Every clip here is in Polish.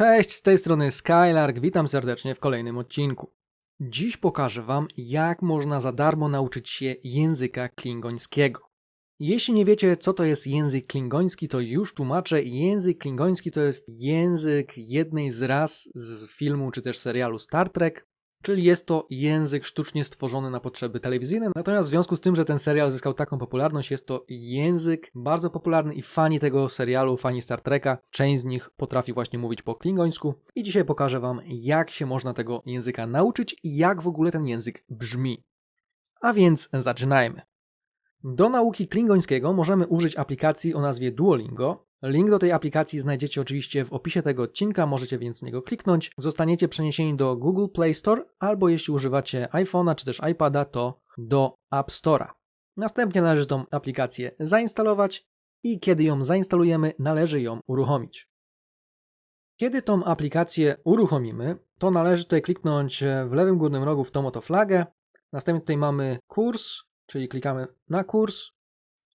Cześć, z tej strony Skylark, witam serdecznie w kolejnym odcinku. Dziś pokażę Wam, jak można za darmo nauczyć się języka klingońskiego. Jeśli nie wiecie, co to jest język klingoński, to już tłumaczę. Język klingoński to jest język jednej z ras z filmu czy też serialu Star Trek, czyli jest to język sztucznie stworzony na potrzeby telewizyjne. Natomiast w związku z tym, że ten serial zyskał taką popularność, jest to język bardzo popularny i fani tego serialu, fani Star Treka, część z nich potrafi właśnie mówić po klingońsku. I dzisiaj pokażę Wam, jak się można tego języka nauczyć i jak w ogóle ten język brzmi. A więc zaczynajmy. Do nauki klingońskiego możemy użyć aplikacji o nazwie Duolingo. Link do tej aplikacji znajdziecie oczywiście w opisie tego odcinka, możecie więc w niego kliknąć. Zostaniecie przeniesieni do Google Play Store albo jeśli używacie iPhone'a czy też iPada, to do App Store'a. Następnie należy tą aplikację zainstalować i kiedy ją zainstalujemy, należy ją uruchomić. Kiedy tą aplikację uruchomimy, to należy tutaj kliknąć w lewym górnym rogu w tą oto flagę. Następnie tutaj mamy kurs, czyli klikamy na kurs.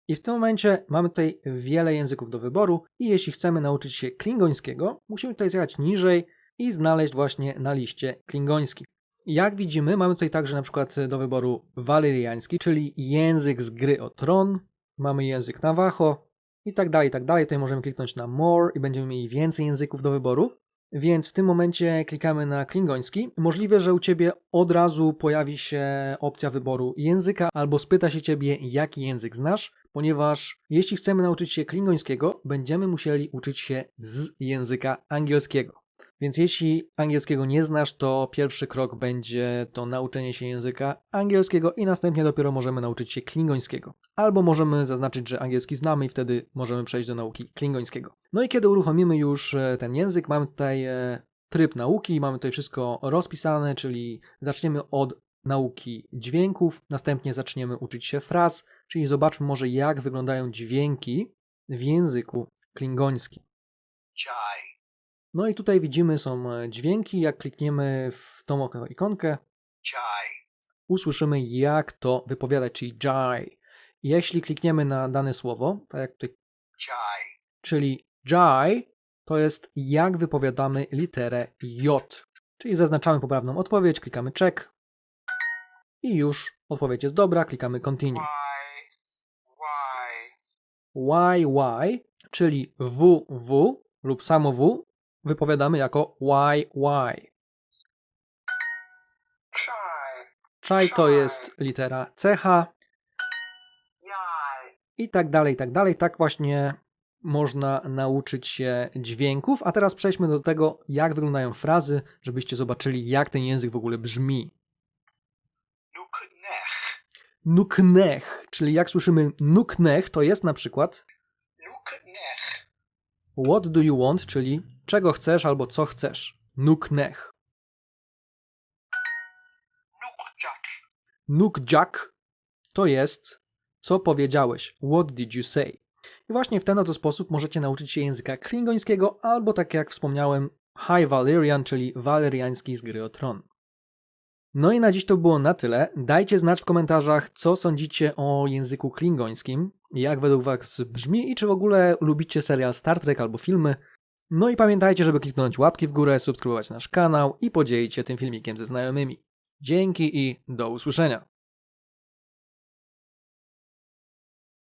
I w tym momencie mamy tutaj wiele języków do wyboru i jeśli chcemy nauczyć się klingońskiego, musimy tutaj zjechać niżej i znaleźć właśnie na liście klingoński. Jak widzimy, mamy tutaj także na przykład do wyboru waleriański, czyli język z gry o tron, mamy język Navajo i tak dalej, i tak dalej. Tutaj możemy kliknąć na more i będziemy mieli więcej języków do wyboru. Więc w tym momencie klikamy na klingoński. Możliwe, że u Ciebie od razu pojawi się opcja wyboru języka albo spyta się Ciebie, jaki język znasz, ponieważ jeśli chcemy nauczyć się klingońskiego, będziemy musieli uczyć się z języka angielskiego. Więc jeśli angielskiego nie znasz, to pierwszy krok będzie to nauczenie się języka angielskiego i następnie dopiero możemy nauczyć się klingońskiego. Albo możemy zaznaczyć, że angielski znamy i wtedy możemy przejść do nauki klingońskiego. No i kiedy uruchomimy już e, ten język, mamy tutaj e, tryb nauki, mamy tutaj wszystko rozpisane, czyli zaczniemy od nauki dźwięków, następnie zaczniemy uczyć się fraz, czyli zobaczmy może jak wyglądają dźwięki w języku klingońskim. Chai, No i tutaj widzimy są e, dźwięki, jak klikniemy w tą ikonkę, chai, usłyszymy jak to wypowiadać, czyli jai. Jeśli klikniemy na dane słowo, tak jak tutaj, chai, czyli jai, to jest jak wypowiadamy literę J. Czyli zaznaczamy poprawną odpowiedź, klikamy check. I już odpowiedź jest dobra, klikamy continue. why, why, YY, czyli WW lub samo W, wypowiadamy jako YY. chai, Czaj to jest litera CH i tak dalej, i tak dalej. Tak właśnie można nauczyć się dźwięków. A teraz przejdźmy do tego, jak wyglądają frazy, żebyście zobaczyli, jak ten język w ogóle brzmi. nuknech, Nuknech, czyli jak słyszymy nuknech, to jest na przykład what do you want, czyli czego chcesz albo co chcesz. Nuknech. nukjak, Nukjak to jest co powiedziałeś. What did you say? I właśnie w ten oto sposób możecie nauczyć się języka klingońskiego albo tak jak wspomniałem High Valyrian, czyli waleriański z gry o tron. No i na dziś to było na tyle. Dajcie znać w komentarzach, co sądzicie o języku klingońskim, jak według Was brzmi i czy w ogóle lubicie serial Star Trek albo filmy. No i pamiętajcie, żeby kliknąć łapki w górę, subskrybować nasz kanał i podzielić się tym filmikiem ze znajomymi. Dzięki i do usłyszenia.